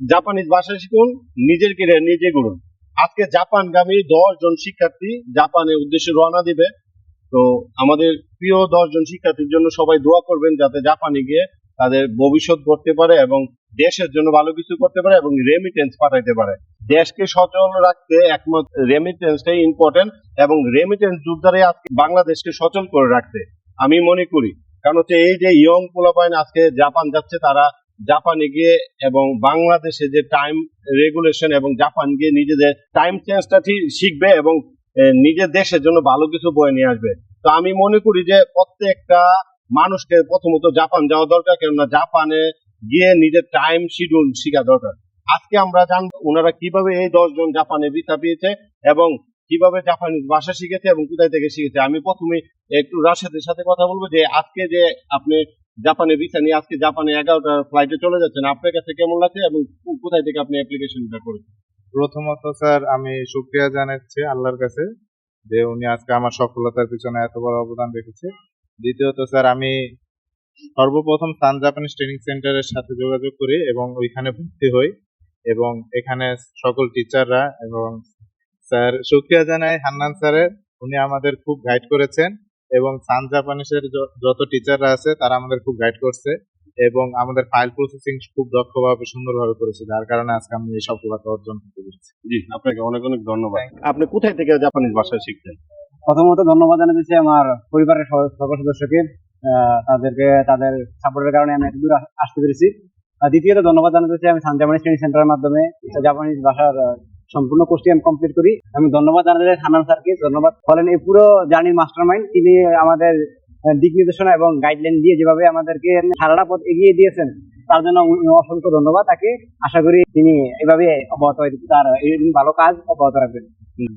Japanese ভাষা শিখুন, নিজের কেরিয়ার নিজে গড়ুন। আজকে জাপানগামী দশ জন শিক্ষার্থী জাপানের উদ্দেশ্যে রওনা দিবে। তো আমাদের প্রিয় দশ জন শিক্ষার্থীর জন্য সবাই দোয়া করবেন যাতে জাপানে গিয়ে তাদের ভবিষ্যৎ করতে পারে এবং দেশের জন্য ভালো কিছু করতে পারে এবং রেমিটেন্স পাঠাইতে পারে। দেশকে সচল রাখতে একমাত্র রেমিটেন্সটাই ইম্পর্টেন্ট এবং রেমিটেন্স যোদ্ধারাই আজকে বাংলাদেশকে সচল করে রাখতে আমি মনে করি। কারণ হচ্ছে এই যে ইয়ং পোলাপাইন আজকে জাপান যাচ্ছে, তারা জাপানে গিয়ে এবং বাংলাদেশে যে টাইম রেগুলেশন এবং জাপান গিয়ে নিজেদের টাইম চেঞ্জটা ঠিক শিখবে এবং নিজের দেশের জন্য ভালো কিছু বয়ে নিয়ে আসবে। তো আমি মনে করি যে প্রত্যেকটা মানুষকে প্রথমত জাপান যাওয়া দরকার, কেননা জাপানে গিয়ে নিজের টাইম শিডিউল শেখা দরকার। আজকে আমরা জানব ওনারা কীভাবে এই দশজন জাপানে ভিসা পেয়েছে এবং কীভাবে জাপানিজ ভাষা শিখেছে এবং কোথায় থেকে শিখেছে। আমি প্রথমে একটু রাশেদের সাথে কথা বলব যে আজকে যে আপনি জাপানে ভিসা নিয়ে আজকে জাপানে এগারোটা ফ্লাইটে চলে যাচ্ছেন। আপনার কাছে কেমন লাগছে এবং কোথায় থেকে আপনি অ্যাপ্লিকেশনটা করেছেন? প্রথমত স্যার, আমি শুক্রিয়া জানাচ্ছি আল্লাহর কাছে যে উনি আজকে আমার সফলতার পিছনে এত বড় অবদান রেখেছে। দ্বিতীয়ত স্যার, আমি সর্বপ্রথম সান জাপানিজ ট্রেনিং সেন্টারের সাথে যোগাযোগ করি এবং ওইখানে ভর্তি হই এবং এখানে সকল টিচাররা এবং স্যার শুক্রিয়া জানাই হান্নান স্যারের। উনি আমাদের খুব গাইড করেছেন। এবং সান জাপানিজের য- যত টিচাররা আছে তারা আমাদের খুব গাইড করছে এবং আমাদের ফাইল প্রসেসিং খুব দক্ষভাবে সুন্দরভাবে করেছে যার কারণে আজকে আমি এই সফলতা অর্জন করতে পেরেছি। জি আপনাকে অনেক অনেক ধন্যবাদ। আপনি কোথায় থেকে জাপানিজ ভাষা শিখছেন? প্রথমত ধন্যবাদ জানাতেছি আমার পরিবারের সকল সদস্যকে তাদেরকে তাদের সাপোর্টের কারণে আমি এত দূর আসতে পেরেছি। আর দ্বিতীয়ত ধন্যবাদ জানাতেছি আমি সান জাপানিজ ট্রেনিং সেন্টারের মাধ্যমে জাপানিজ ভাষার সম্পূর্ণ কোর্সটি আমি কমপ্লিট করি। আমি ধন্যবাদ জানাতে চাই হান্নান স্যারকে ধন্যবাদ। বলেন এই পুরো জার্নির মাস্টার মাইন্ড তিনি আমাদের দিক নির্দেশনা এবং গাইডলাইন দিয়ে যেভাবে আমাদেরকে সারাটা পথ এগিয়ে দিয়েছেন তার জন্য অসংখ্য ধন্যবাদ। তাকে আশা করি তিনি এভাবে অব্যাহত তার ভালো কাজ অব্যাহত রাখবেন।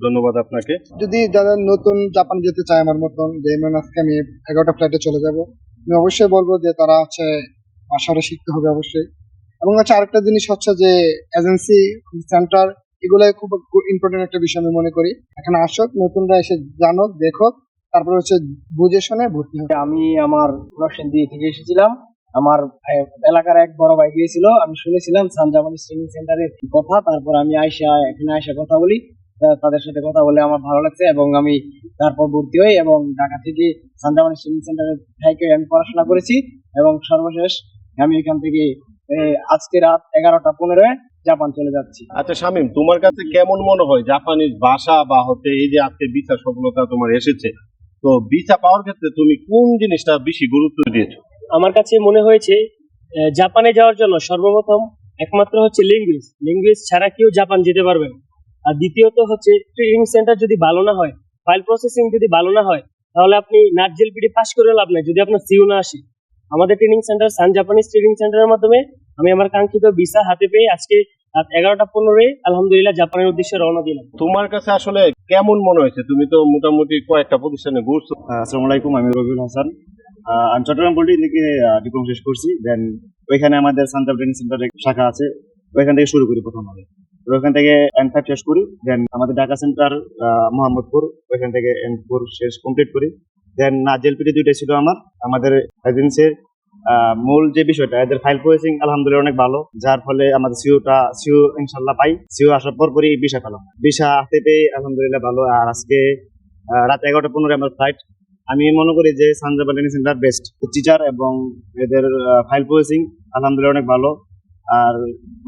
ধন্যবাদ আপনাকে। যদি যারা নতুন জাপান যেতে চায় আমার মতন যেমন আজকে আমি এগারোটা ফ্লাইটে চলে যাব আমি অবশ্যই বলব যে তারা হচ্ছে ভাষাটা শিখতে হবে অবশ্যই। এবং হচ্ছে আরেকটা জিনিস হচ্ছে যে এজেন্সি সেন্টার এগুলো খুব ইম্পর্টেন্ট একটা বিষয় আমি মনে করি। এখানে আসুক, নতুনরা এসে জানুক, দেখুক, তারপর হচ্ছে বুঝে শুনে ভর্তি হবে। আমি আমার দিয়ে থেকে এসেছিলাম। আমার এলাকার এক বড় ভাই গিয়েছিল, আমি শুনেছিলাম সান জাপানিজ ট্রেনিং সেন্টারের কথা, তারপর আমি আইসা, এখানে আইসা কথা বলি তাদের সাথে কথা বলে আমার ভালো লাগছে এবং আমি তারপর ভর্তি হই এবং ঢাকা থেকে সান জাপানিজ ট্রেনিং সেন্টারে থেকে আমি পড়াশোনা করেছি এবং সর্বশেষ আমি এখান থেকে আজকে রাত এগারোটা পনেরোয় জাপান চলে যাচ্ছি। আচ্ছা শামিম তোমার কাছে কেমন মনে হয়? জাপানিজ ভাষা বা হচ্ছে এই যে আজকে ভিসা সফলতা তোমার এসেছে তো ভিসা পাওয়ার ক্ষেত্রে তুমি কোন জিনিসটা বেশি গুরুত্ব দিয়েছ? আমার কাছে মনে হয়েছে জাপানে যাওয়ার জন্য সর্বপ্রথম একমাত্র হচ্ছে ল্যাঙ্গুয়েজ ল্যাঙ্গুয়েজ ছাড়া কেউ জাপান যেতে পারবে না। আর দ্বিতীয়ত হচ্ছে ট্রেনিং সেন্টার যদি ভালো না হয় ফাইল প্রসেসিং যদি ভালো না হয় তাহলে আপনি নাট জেলপিডি পাস করে লাভ নাই। যদি আপনার সিও না আসে। আমাদের training centre Sun Japanese training সেন্টারের মাধ্যমে আমি আমার কাঙ্ক্ষিত ভিসা হাতে পেয়ে আজকে রাত এগারোটা পনেরোয় আলহামদুলিল্লাহ জাপানের উদ্দেশ্যে রওনা দিলাম। তোমার কাছে আসলে কেমন মনে হয়েছে? তুমি তো মোটামুটি কয়েকটা প্রতিষ্ঠানে ঘুরছো। আসসালামু আলাইকুম আমি রবিউল হাসান। আহ, আমি চট্টগ্রাম পলিটেকনিকে ডিপ্লোমা শেষ করছি। দেন ওইখানে আমাদের সান্তাব ট্রেনিং সেন্টারে শাখা আছে। ওইখান থেকে শুরু করি প্রথম তো ওইখান থেকে এন ফাইভ শেষ করি। দেন আমাদের ঢাকা সেন্টার মোহাম্মদপুর ওইখান থেকে এন ফোর শেষ কমপ্লিট করি। দেন নাজেলপিটি দুইটা ছিল আমার। আমাদের এজেন্সির মূল যে বিষয়টা, এদের ফাইল প্রসেসিং আলহামদুলিল্লাহ অনেক ভালো। যার ফলে আমাদের সিওটা সিও ইনশাল্লাহ পাই। সিও আসার পর পরই ভিসা পেলাম। ভিসা হাতে পেয়ে আলহামদুলিল্লাহ ভালো। আর আজকে রাত এগারোটা পনেরো আমার ফ্লাইট আমি মনে করি যে সানজাবা সেন্টার বেস্ট টিচার এবং এদের ফাইল প্রসেসিং আলহামদুলিল্লাহ অনেক ভালো। আর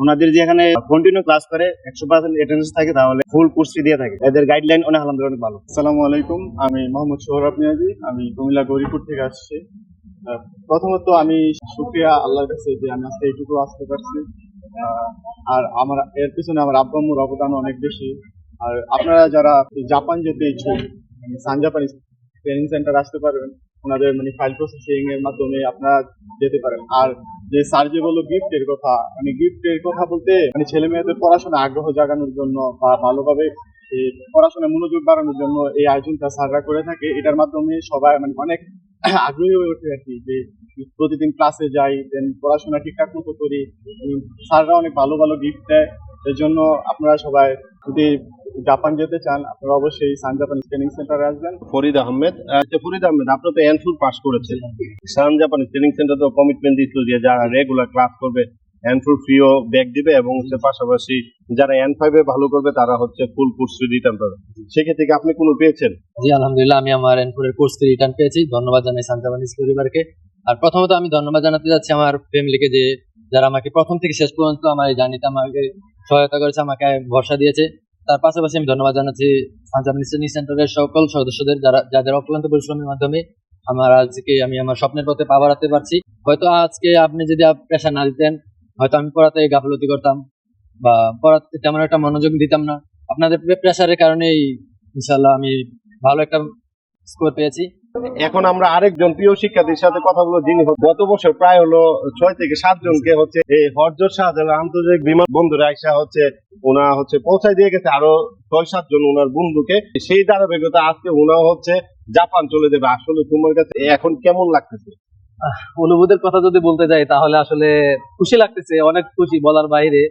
ওনাদের যে এখানে কন্টিনিউ ক্লাস করে একশো পার্সেন্ট অ্যাটেন্ডেন্স থাকে, তাহলে ফুল ফি দিয়ে থাকে। এদের গাইডলাইন অনেক আলহামদুলিল্লাহ অনেক ভালো। আসসালামু আলাইকুম, আমি মোহাম্মদ সোহরাব নিয়াজি আমি কুমিল্লা গৌরীপুর থেকে আসছি। প্রথমত আমি শুক্রিয়া আল্লাহর কাছে যে আমি আজকে এইটুকু আসতে পারছি। আর আমার, এর পিছনে আমার আব্বা আম্মুর অবদান অনেক বেশি। আর আপনারা যারা জাপান যেতে ইচ্ছুক সান জাপানিজ ট্রেনিং সেন্টার আসতে পারবেন। ওনাদের মানে ফাইল প্রসেসিং এর মাধ্যমে আপনারা যেতে পারেন। আর যে স্যার যে বলল গিফটের কথা মানে গিফটের কথা বলতে মানে ছেলে মেয়েদের পড়াশোনা আগ্রহ জাগানোর জন্য বা ভালোভাবে পড়াশোনায় মনোযোগ বাড়ানোর জন্য এই আয়োজনটা স্যাররা করে থাকে। এটার মাধ্যমে সবাই মানে অনেক আগ্রহী হয়ে ওঠে আর কি যে প্রতিদিন ক্লাসে যাই দেন পড়াশোনা ঠিকঠাক মতো করি। স্যাররা অনেক ভালো ভালো গিফট দেয়। এর জন্য আপনারা সবাই যদি জাপান যেতে চান আপনারা অবশ্যই সান জাপান ট্রেনিং সেন্টারে আসবেন। ফরিদ আহমেদ আচ্ছা ফরিদ আহমেদ আপনি তো এনফুর পাস করেছেন। সান জাপানি ট্রেনিং সেন্টার তো কমিটমেন্ট দিচ্ছিল যে যারা রেগুলার ক্লাস করবে ফোর ফ্রিও ব্যাগ দিবে এবং হচ্ছে পাশাপাশি যারা এন ফাইভে ভালো করবে তারা হচ্ছে ফুল কোর্স রিটার্ন পাবে। সেক্ষেত্রে কি আপনি কোনো পেয়েছেন? জি আলহামদুলিল্লাহ আমি আমার এনফোরের কোর্স রিটার্ন পেয়েছি। ধন্যবাদ জানাই সান সান্তাবানিস পরিবারকে। আর প্রথমত আমি ধন্যবাদ জানাতে যাচ্ছি আমার ফ্যামিলিকে যে যারা আমাকে প্রথম থেকে শেষ পর্যন্ত আমার এই জার্নিতে আমাকে সহায়তা করেছে, আমাকে ভরসা দিয়েছে। তার পাশাপাশি আমি ধন্যবাদ জানাচ্ছি সান্তাবানিস ট্রেনিং সেন্টারের সকল সদস্যদের যারা, যাদের অক্লান্ত পরিশ্রমের মাধ্যমে আমার আজকে আমি আমার স্বপ্নের পথে পা বাড়াতে পারছি। হয়তো আজকে আপনি যদি প্রেশার না দিতেন, হয়তো আমি পড়াতে গাফলতি করতাম বা পড়াতে তেমন একটা মনোযোগ দিতাম না। আপনাদের প্রেশারের কারণেই ইনশাল্লাহ আমি ভালো একটা স্কোর পেয়েছি। এখন আমরা আরেকজন প্রিয় শিক্ষার্থীর সাথে কথা বলব, যিনি গত বছর প্রায় হলো ছয় থেকে সাত জনকে হচ্ছে এই হরজত শাহজালাল আন্তর্জাতিক বিমান বন্দরে আইসা হচ্ছে ওনা হচ্ছে পৌঁছায় দিয়ে গেছে, আরও ছয়, সাত জন ওনার বন্ধুকে। সেই ধারাবাহিকতা আজকে ওনা হচ্ছে জাপান চলে যাবে। আসলে তোমার কাছে এখন কেমন লাগতেছে? অনুভূতির কথা যদি বলতে যাই, তাহলে আসলে খুশি লাগতেছে, অনেক খুশি বলার বাইরে।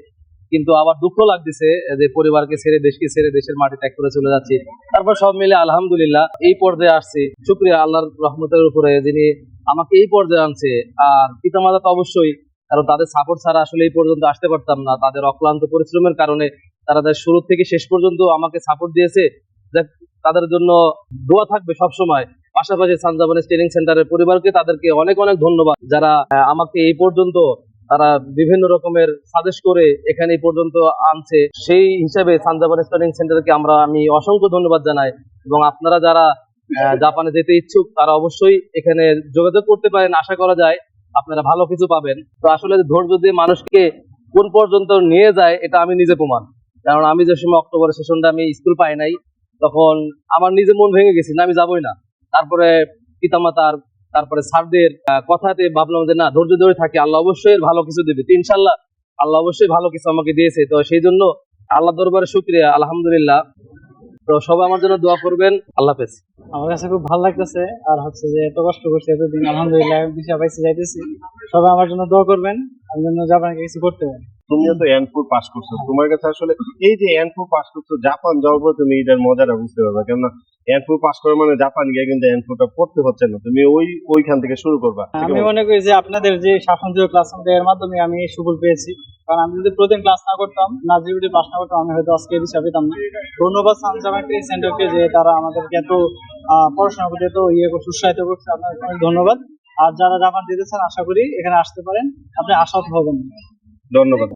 কিন্তু আবার দুঃখ লাগতেছে যে পরিবারকে ছেড়ে দেশকে ছেড়ে দেশের মাটি ত্যাগ করে চলে যাচ্ছি। তারপর সব মিলে আলহামদুলিল্লাহ এই পর্যায়ে আসছি। শুক্রিয়া আল্লাহর রহমতের উপরে যিনি আমাকে এই পর্যায়ে আনছে। আর পিতামাতা তো অবশ্যই, কারণ তাদের সাপোর্ট ছাড়া আসলে এই পর্যন্ত আসতে পারতাম না। তাদের অক্লান্ত পরিশ্রমের কারণে তারা তাদের শুরু থেকে শেষ পর্যন্ত আমাকে সাপোর্ট দিয়েছে। তাদের জন্য দোয়া থাকবে সব সময় পাশাপাশি সানজাবানের ট্রেনিং সেন্টারের পরিবারকে তাদেরকে অনেক অনেক ধন্যবাদ। যারা আমাকে এই পর্যন্ত তারা বিভিন্ন রকমের সাজেস্ট করে এখানে পর্যন্ত আনছে। সেই হিসাবে সানজাবানের ট্রেনিং সেন্টারকে আমরা আমি অসংখ্য ধন্যবাদ জানাই এবং আপনারা যারা জাপানে যেতে ইচ্ছুক, তারা অবশ্যই এখানে যোগাযোগ করতে পারেন। আশা করা যায় আপনারা ভালো কিছু পাবেন। তো আসলে ধৈর্য দিয়ে মানুষকে কোন পর্যন্ত নিয়ে যায়, এটা আমি নিজে প্রমাণ। কারণ আমি যে সময় অক্টোবরের সেশনটা আমি স্কুল পাই নাই, তখন আমার নিজে মন ভেঙে গেছি না আমি যাবোই না। তারপরে পিতামাতার তারপরে স্যারদের আহ, কথাতে ভাবলাম যে না ধৈর্য ধরে থাকি আল্লাহ অবশ্যই ভালো কিছু দেবে। ইনশাল্লাহ আল্লাহ অবশ্যই ভালো কিছু আমাকে দিয়েছে। তো সেই জন্য আল্লাহ দরবারে শুক্রিয়া আলহামদুলিল্লাহ। তো সবাই আমার জন্য দোয়া করবেন। আল্লাহ হাফেজ। আমার কাছে খুব ভালো লাগতেছে আর হচ্ছে যে এত কষ্ট করছি এতদিন আলহামদুলিল্লাহ দিশা পাইছি যাইতেছি। সবাই আমার জন্য দোয়া করবেন। আমি যেন জাপানে কিছু করতে তুমিও তো এন ফোর পাস করছ। তোমার কাছে আসলে এই যে এন ফোর পাস করছ জাপান যাওয়ার পর তুমি এটার মজাটা বুঝতে পারবে। কেননা এন ফোর পাস করা মানে জাপান গিয়ে কিন্তু এন ফোরটা পড়তে হচ্ছে না। তুমি ওই ওইখান থেকে শুরু করবা। আমি মনে করি যে আপনাদের যে শাসনযোগ্য ক্লাস এর মাধ্যমে আমি সুফল পেয়েছি। কারণ আমি যদি প্রতিদিন ক্লাস না করতাম নাজিবিটি পাস না করতাম আমি হয়তো আজকে পেতাম না। ধন্যবাদ সানজামাই সেন্টারকে যে তারা আমাদেরকে এত পড়াশোনা করতে এত ইয়ে করছে, উৎসাহিত করছে আপনার অনেক ধন্যবাদ। আর যারা জাপান দিতেছেন আশা করি এখানে আসতে পারেন। আপনি আশাহত হবেন। ধন্যবাদ।